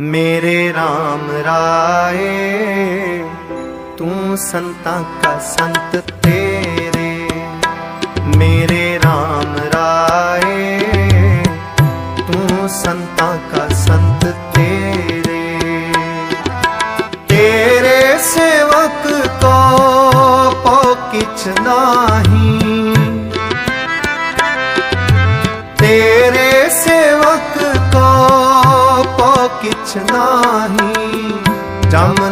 ਮੇਰੇ RAM ਰਾਏ, ਤੂੰ ਸੰਤਾਂ ਕਾ ਸੰਤ ਤੇਰੇ। ਮੇਰੇ RAM ਰਾਏ, ਤੂੰ ਸੰਤਾਂ ਕਾ ਸੰਤ ਤੇਰੇ। ਤੇਰੇ ਸੇਵਕ ਕੋ ਪੋ ਕਿਛ ਨਾਹੀ Damla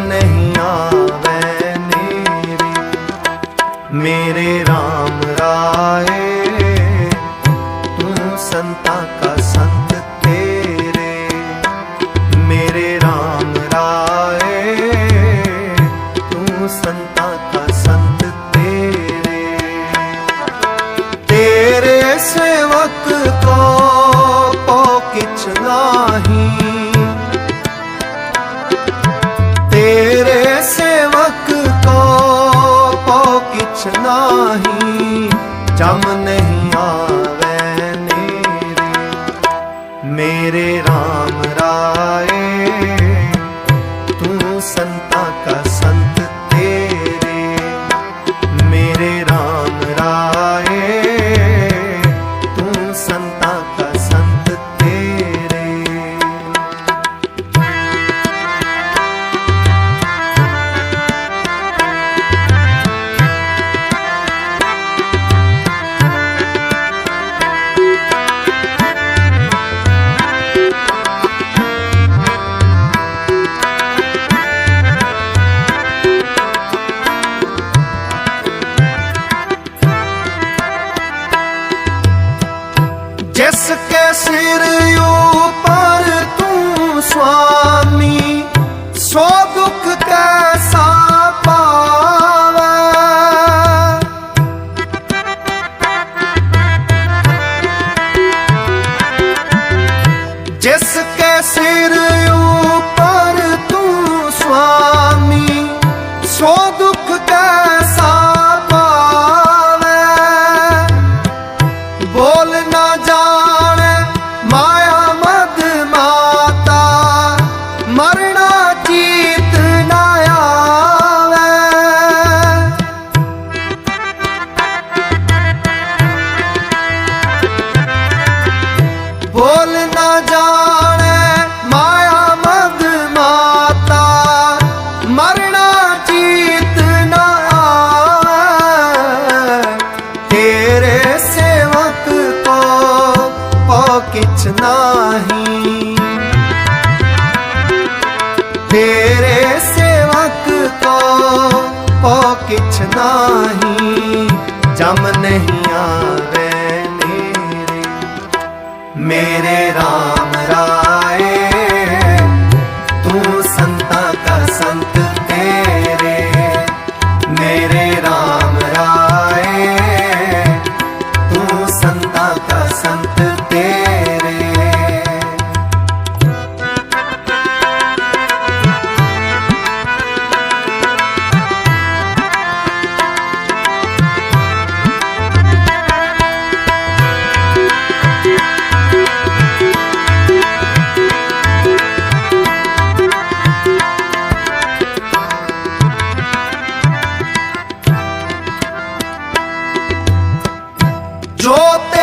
ਸਿਰ ਉਪਰ ਤੂੰ ਸੁਆਮੀ ਸੋ ਦੁੱਖ ਕੈ ਸਾ कुछ नाही। तेरे सेवक को ओ किछ नाही। जम नहीं आ मेरे। मेरे राम roteiro.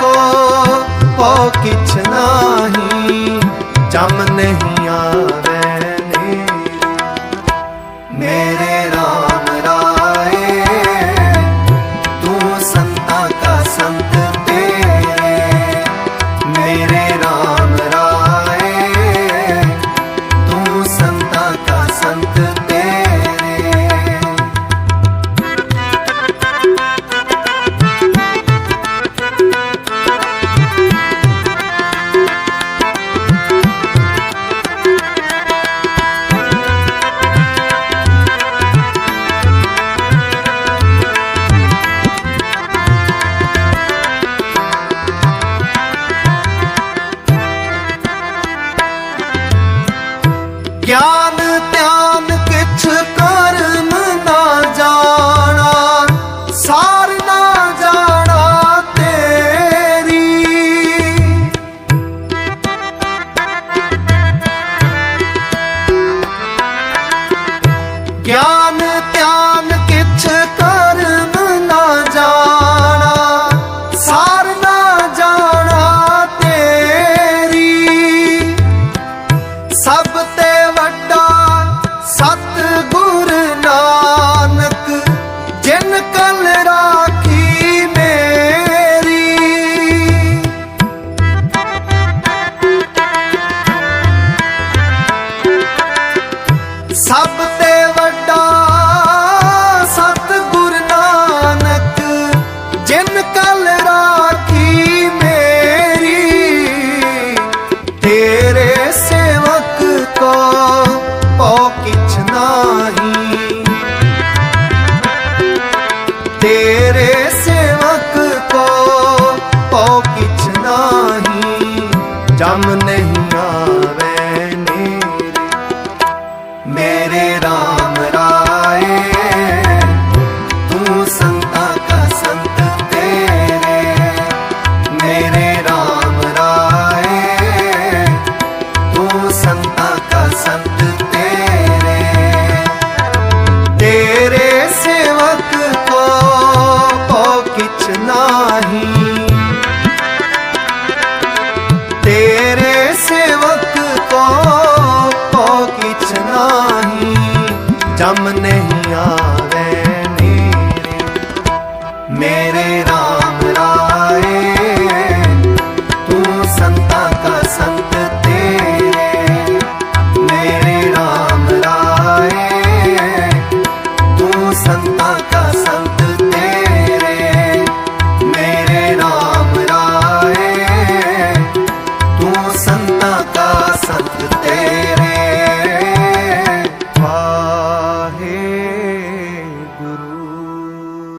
ਕੋ ਪਾ ਕਿਛ ਨਾਹੀ ਜਮ ਨਹੀਂ ਜਮ